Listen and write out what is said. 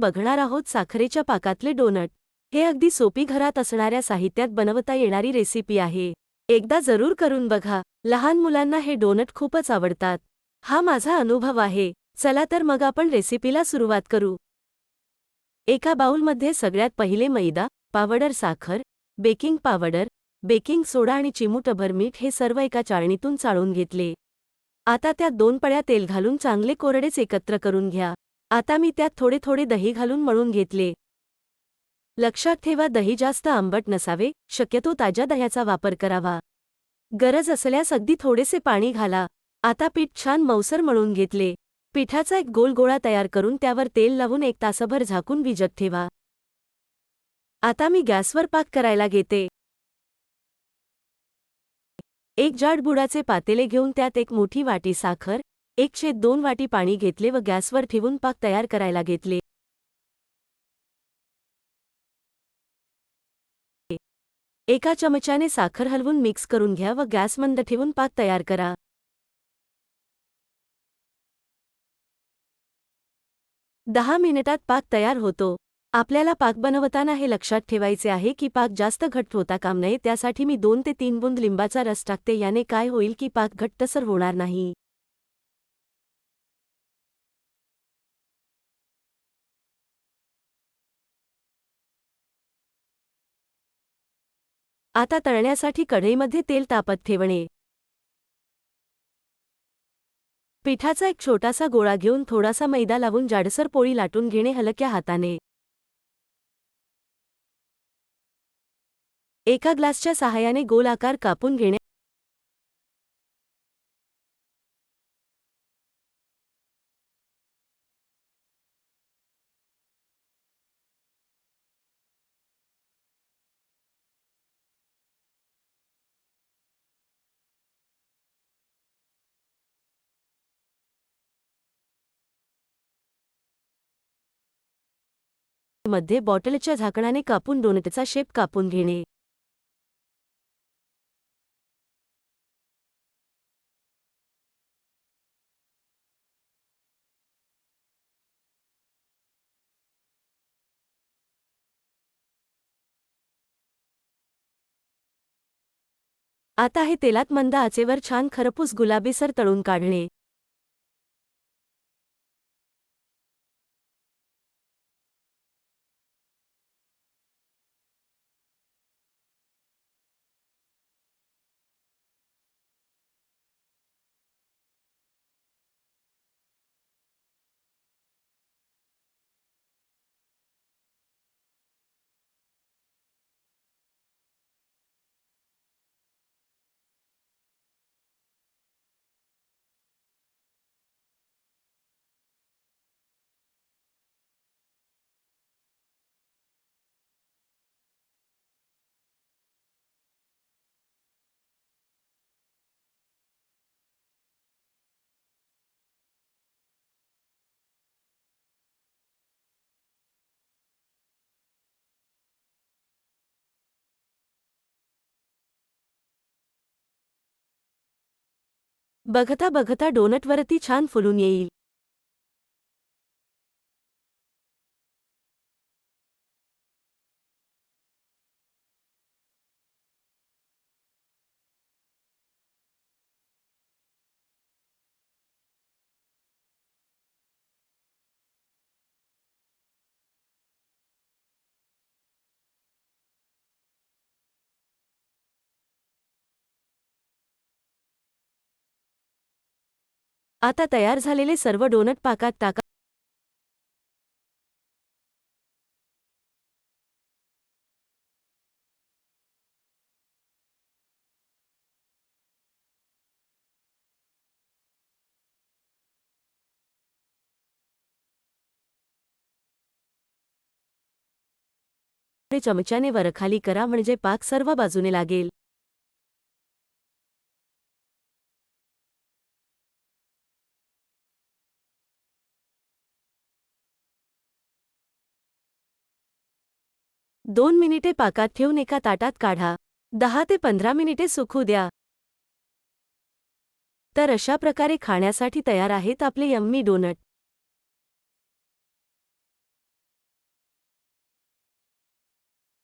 बघणार आहोत साखरेच्या पाकातले डोनट. हे अगदी सोपी घरात असणाऱ्या साहित्यात बनवता येणारी रेसिपी आहे. एकदा जरूर करून बघा. लहान मुलांना हे डोनट खूपच आवडतात. हा माझा अनुभव आहे. चला तर मग आपण रेसिपीला सुरुवात करू. एका बाऊलमध्ये सगळ्यात पहिले मैदा पावडर साखर बेकिंग पावडर बेकिंग सोडा आणि चिमूटभर मीठ हे सर्व एका चाळणीतून चाळून घेतले. आता त्यात दोन पळ्या तेल घालून चांगले कोरडेच एकत्र करून घ्या. आता मी त्यात थोडे थोडे दही घालून मळून घेतले. लक्षात ठेवा दही जास्त आंबट नसावे शक्यतो ताज्या दह्याचा वापर करावा. गरज असल्यास अगदी थोडेसे पाणी घाला. आता पीठ छान मौसर मळून घेतले. पिठाचा एक गोल गोळा तयार करून त्यावर तेल लावून एक तासभर झाकून विजत ठेवा. आता मी गॅसवर पाक करायला घेते. एक जाड बुडाचे पातेले घेऊन त्यात एक मोठी वाटी साखर एकशे दोन वाटी पाणी घेतले व गॅसवर ठेवून पाक तयार करायला घेतले. एका चमच्याने साखर हलवून मिक्स करून घ्या व गॅस मंद ठेवून पाक तयार करा. दहा मिनिटात पाक तयार होतो. आपल्याला पाक बनवताना हे लक्षात ठेवायचे आहे की पाक जास्त घट्ट होता काम नये त्यासाठी मी दोन ते तीन बुंद लिंबाचा रस टाकते याने काय होईल की पाक घट्टसर होणार नाही. आता तळण्यासाठी कढईमध्ये तेल तापत ठेवणे. पिठाचा एक छोटासा गोळा घेऊन थोडासा मैदा लावून जाडसर पोळी लाटून घेणे हलक्या हाताने. एका ग्लासच्या सहाय्याने गोल आकार कापून घेणे. मध्ये बॉटलच्या झाकणाने कापून डोनटचा शेप कापून घेणे. आता हे तेलात मंद आचेवर छान खरपूस गुलाबीसर तळून काढणे. बघता बघता डोनटवरती छान फुलून येईल. आता तयार झालेले सर्व डोनट पाकात टाका. चमच्याने वरखाली करा म्हणजे पाक सर्व बाजूने लागेल. दोन मिनिटे पाकात ठेवून एका ताटात काढा. दहा ते पंधरा मिनिटे सुकू द्या. तर अशा प्रकारे खाण्यासाठी तयार आहेत आपले यम्मी डोनट.